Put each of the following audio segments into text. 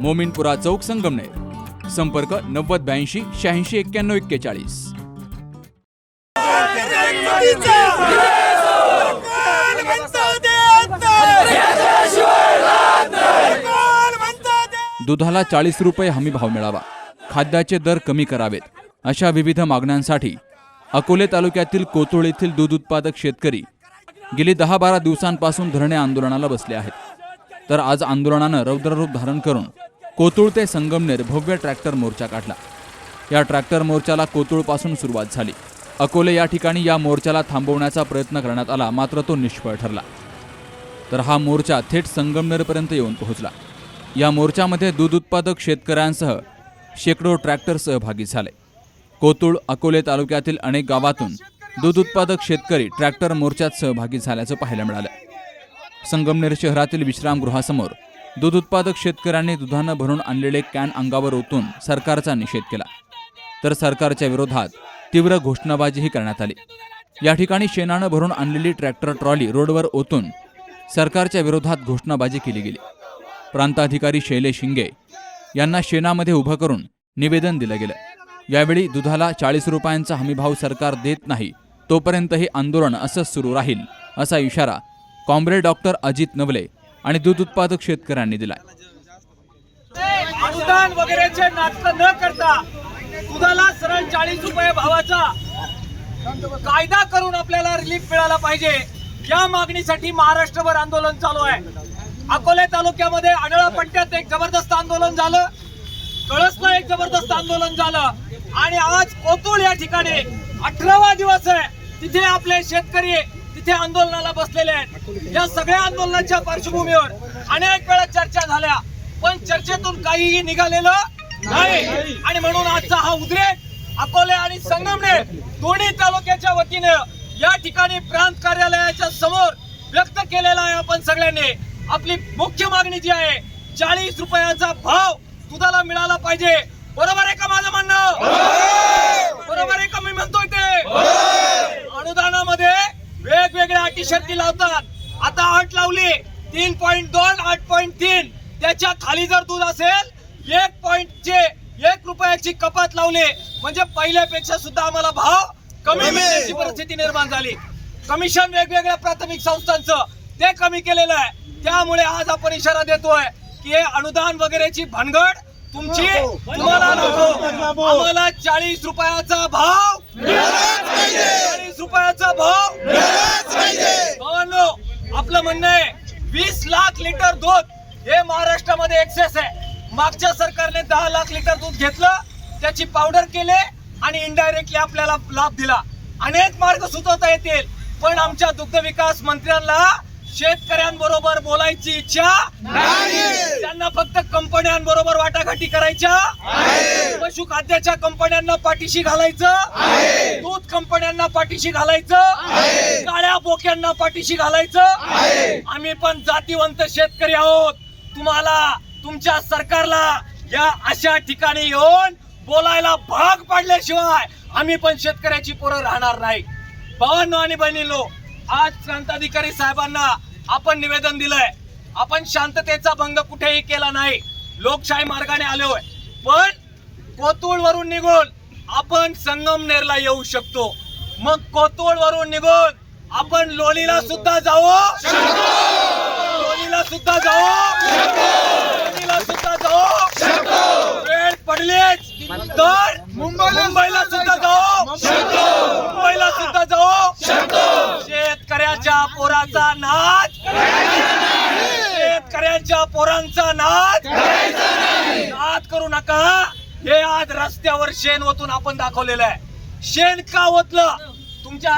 मोमिनपुरा चौक संगमनेर. संपर्क नव्वद ब्याऐंशी शहाऐंशी एक्क्याण्णव एक्केचाळीस. दुधाला चाळीस रुपये हमी भाव मिळावा. खाद्याचे दर कमी करावेत. अशा विविध मागण्यांसाठी अकोले तालुक्यातील कोतुळ येथील दूध उत्पादक शेतकरी गेली दहा बारा दिवसांपासून धरणे आंदोलनाला बसले आहेत. तर आज आंदोलनानं रौद्ररूप धारण करून कोतुळ ते संगमनेर भव्य ट्रॅक्टर मोर्चा काढला. या ट्रॅक्टर मोर्चाला कोतुळपासून सुरुवात झाली. अकोले या ठिकाणी या मोर्चाला थांबवण्याचा प्रयत्न करण्यात आला मात्र तो निष्फळ ठरला. तर हा मोर्चा थेट संगमनेरपर्यंत येऊन पोहोचला. या मोर्चामध्ये दूध उत्पादक शेतकऱ्यांसह शेकडो ट्रॅक्टर सहभागी झाले. कोतुळ अकोले तालुक्यातील अनेक गावातून दूध उत्पादक शेतकरी ट्रॅक्टर मोर्चात सहभागी झाल्याचं पाहायला मिळालं. संगमनेर शहरातील विश्रामगृहासमोर दूध उत्पादक शेतकऱ्यांनी दुधानं भरून आणलेले कॅन अंगावर ओतून सरकारचा निषेध केला. तर सरकारच्या विरोधात तीव्र घोषणाबाजीही करण्यात आली. या ठिकाणी शेणानं भरून आणलेली ट्रॅक्टर ट्रॉली रोडवर ओतून सरकारच्या विरोधात घोषणाबाजी केली गेली. प्रांताधिकारी शैले शिंगे यांना शेणामध्ये उभं करून निवेदन दिलं गेलं. यावेळी दुधाला चाळीस रुपयांचा हमीभाव सरकार देत नाही तोपर्यंत हे आंदोलन असंच सुरू राहील असा इशारा कॉम्रेड डॉक्टर अजित नवले आणि दूध उत्पादक शेतकऱ्यांनी दिलाय. अनुदान वगैरेचे नाटक न करता दुधाला सरळ चाळीस रुपये भावाचा कायदा करून आपल्याला रिलीफ मिळाला पाहिजे. या मागणीसाठी महाराष्ट्रभर आंदोलन चालू आहे. अकोले तालुक्यामध्ये आढळा पट्ट्यात एक जबरदस्त आंदोलन झालं. कळसला एक जबरदस्त आंदोलन झालं. आणि आज कोतुळ या ठिकाणी अठरावा दिवस आहे. तिथे आपले शेतकरी तिथे आंदोलनाला बसलेले आहेत. या सगळ्या आंदोलनाच्या पार्श्वभूमीवर अनेक वेळा चर्चा झाल्या. पण चर्चेतून काहीही निघालेलं नाही. आणि म्हणून आजचा हा उद्रेक अकोले आणि संगमनेर दोन्ही तालुक्याच्या वतीने या ठिकाणी प्रांत कार्यालयाच्या समोर व्यक्त केलेला आहे आपण सगळ्यांनी. आपली मुख्य मागणी जी आहे चाळीस रुपयाचा भाव दुधाला मिळाला पाहिजे. बरोबर आहे का माझं म्हणणं? बरोबर आहे. का मी म्हणतोय ते? अनुदानामध्ये वेगवेगळ्या अटी शर्ती लावतात. आता अट लावली. तीन पॉईंट दोन आठ पॉईंट तीन. त्याच्याखाली जर दूध असेल एक पॉईंट चे एक रुपयाची कपात लावली. म्हणजे पहिल्यापेक्षा सुद्धा आम्हाला भाव कमी मिळण्याची परिस्थिती निर्माण झाली. कमिशन वेगवेगळ्या प्राथमिक संस्थांचं ते कमी केलेलं आहे. त्यामुळे आज आपण इशारा देतोय की हे अनुदान वगैरेची भानगड तुमची तुम्हाला नको. आम्हाला चाळीस रुपयाचा भाव रुपयाचा भाव पाहिजे. आपलं म्हणणं आहे वीस लाख लिटर दूध हे महाराष्ट्रामध्ये एक्सेस आहे. मागच्या सरकारने दहा लाख लिटर दूध घेतलं त्याची पावडर केले आणि इनडायरेक्टली आपल्याला लाभ दिला. अनेक मार्ग सुचवता येतील पण आमच्या दुग्ध विकास मंत्र्यांना शेतकऱ्यांबरोबर बोलायची इच्छा त्यांना फक्त कंपन्यांबरोबर वाटाघाटी करायच्या पशुखाद्याच्या कंपन्यांना पाठीशी घालायचं दूध कंपन्यांना पाठीशी घालायचं काळ्या बोक्यांना पाठीशी घालायचं आम्ही पण जातीवंत शेतकरी आहोत. तुम्हाला तुमच्या सरकारला या अशा ठिकाणी येऊन बोलायला भाग पाडल्याशिवाय आम्ही पण शेतकऱ्याची पोरं राहणार नाही. भावांनो आणि बहिणींनो आज प्रांताधिकारी साहेबांना आपण निवेदन दिलंय. आपण शांततेचा भंग कुठेही केला नाही. लोकशाही मार्गाने आलोय पण कोतुळ वरून निघून आपण संगमनेरला येऊ शकतो. मग कोतुळ वरून निघून आपण लोणीला सुद्धा जाऊ लोणीला सुद्धा जाऊ लोणीला सुद्धा जाऊ वेळ पडलीच. तर मुंबईला सुद्धा जाऊ मुंबईला सुद्धा जाऊ शेतकऱ्याच्या पोराचा नाच शेतकऱ्यांच्या पोरांचा नाच नाच करू नका. हे आज रस्त्यावर शेण ओतून आपण दाखवलेलं आहे. शेण का ओतलं? तुमच्या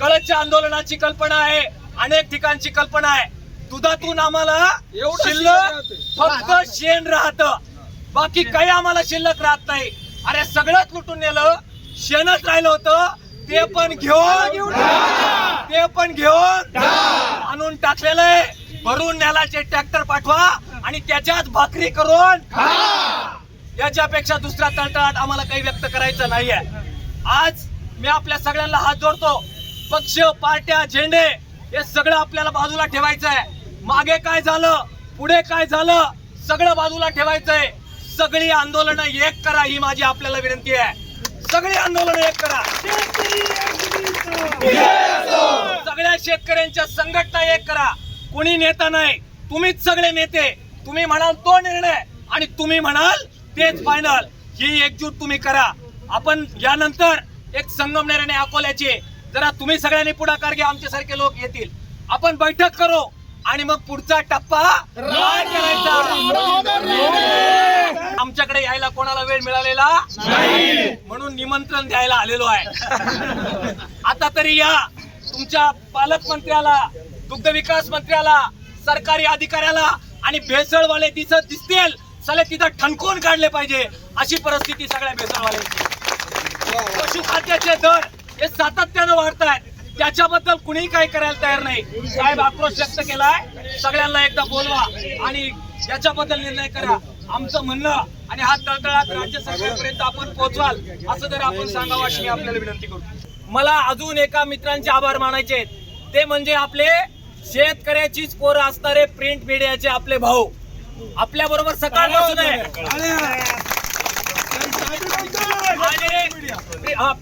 कळच्या आंदोलनाची कल्पना आहे अनेक ठिकाणची कल्पना आहे. दुधातून आम्हाला शिल्लक फक्त शेण राहत. बाकी काही आम्हाला शिल्लक राहत नाही. अरे सगळंच लुटून नेलं. शेणच राहिलं होतं. ते पण घेऊन ते पण घेऊन आणून टाकलेलं आहे. भरून नेलाचे ट्रॅक्टर पाठवा आणि त्याच्यात भाकरी करून याच्यापेक्षा दुसरा तळतळाट आम्हाला काही व्यक्त करायचं नाहीये. आज मी आपल्या सगळ्यांना हात जोडतो. पक्ष पार्ट्या झेंडे हे सगळं आपल्याला बाजूला ठेवायचं आहे मागे काय झालं? पुढे काय झालं? सगळं बाजूला ठेवायचंय. सगळी आंदोलनं एक करा ही माझी आपल्याला विनंती आहे. सगळी आंदोलनं एक करा. सगळ्या शेतकऱ्यांच्या संघटना एक करा. कुणी नेता नाही. तुम्हीच सगळे नेते. तुम्ही म्हणाल तो निर्णय आणि तुम्ही म्हणाल तेच फायनल ही एकजूट तुम्ही करा. आपण यानंतर एक संगमनेर आणि अकोल्याचे जरा तुम्ही सगळ्यांनी पुढाकार घ्या आमच्यासारखे लोक येतील. आपण बैठक करू आणि मग पुढचा टप्पा करायचा. आमच्याकडे यायला कोणाला वेळ मिळालेला? म्हणून निमंत्रण द्यायला आलेलो आहे. आता तरी या. तुमच्या पालकमंत्र्याला दुग्ध विकास मंत्र्याला सरकारी अधिकाऱ्याला आणि भेसळवाले तिथं दिसतील सगळे तिथं ठणकून काढले पाहिजे अशी परिस्थिती सगळ्या भेसळवाल्यांची. पशुखाद्याचे दर हे सातत्यानं वाढत आहेत त्याच्याबद्दल कुणीही काही करायला तयार नाही. साहेब आक्रोश व्यक्त केलाय. सगळ्यांना एकदा बोलवा आणि याच्याबद्दल निर्णय करा. आमचं म्हणणं आणि हा तळतळात राज्य सरकारपर्यंत आपण पोहोचवाल असं जर आपण सांगावं अशी मी आपल्याला विनंती करू. मला अजून एका मित्रांचे आभार मानायचे आहेत. ते म्हणजे आपले शेतकऱ्याचीच पोरं असणारे प्रिंट मीडियाचे आपले भाऊ. आपल्या बरोबर सकाळपासून आहे. हा,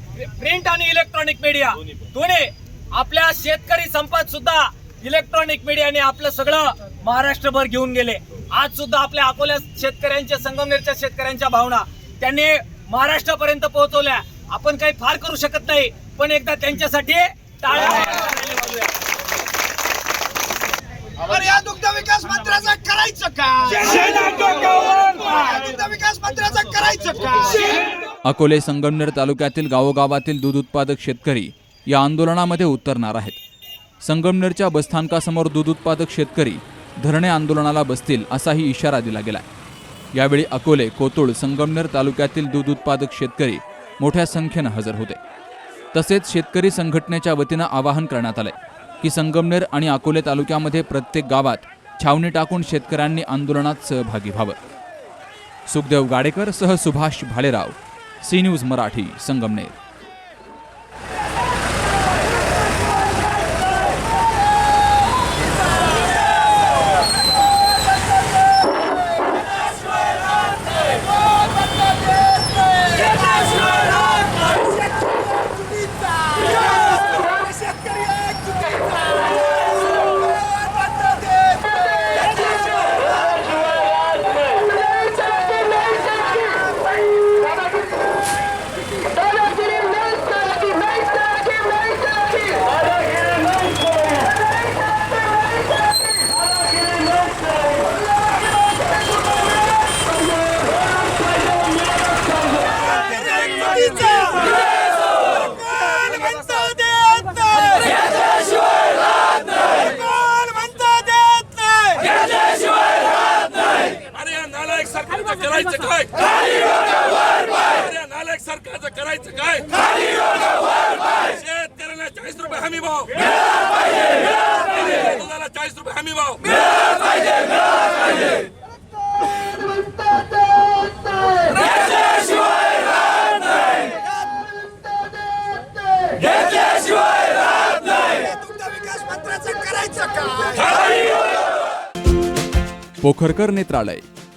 प्रिंट आणि इलेक्ट्रॉनिक मीडिया. दोन्ही. आपल्या शेतकरी संपात सुद्धा इलेक्ट्रॉनिक मीडियाने आपलं सगळं महाराष्ट्रभर घेऊन गेले. आज सुद्धा आपल्या अकोल्या शेतकऱ्यांच्या संगमनेरच्या शेतकऱ्यांच्या भावना त्यांनी महाराष्ट्रापर्यंत पोहोचवल्या. आपण काही फार करू शकत नाही पण एकदा त्यांच्यासाठी टाळ्या अरे या दुग्ध विकास मंत्र्याचं करायचं काय? या दुग्ध विकास मंत्र्याचं करायचं काय? अकोले संगमनेर तालुक्यातील गावोगावातील दूध उत्पादक शेतकरी या आंदोलनामध्ये उतरणार आहेत. संगमनेरच्या बसस्थानकासमोर दूध उत्पादक शेतकरी धरणे आंदोलनाला बसतील असाही इशारा दिला गेलाय. यावेळी अकोले कोतुळ संगमनेर तालुक्यातील दूध उत्पादक शेतकरी मोठ्या संख्येनं हजर होते. तसेच शेतकरी संघटनेच्या वतीनं आवाहन करण्यात आलंय. की संगमनेर आणि अकोले तालुक्यामध्ये प्रत्येक गावात छावणी टाकून शेतकऱ्यांनी आंदोलनात सहभागी व्हावं. सुखदेव गाडेकर सह सुभाष भालेराव सी न्यूज मराठी संगमनेर. करायचं काय? नालायक सरकारचं करायचं काय? शेतकऱ्याला चाळीस रुपये हमी भाव. दुधाला चाळीस रुपये हमी भाव. पोखरकर नेत्रालय.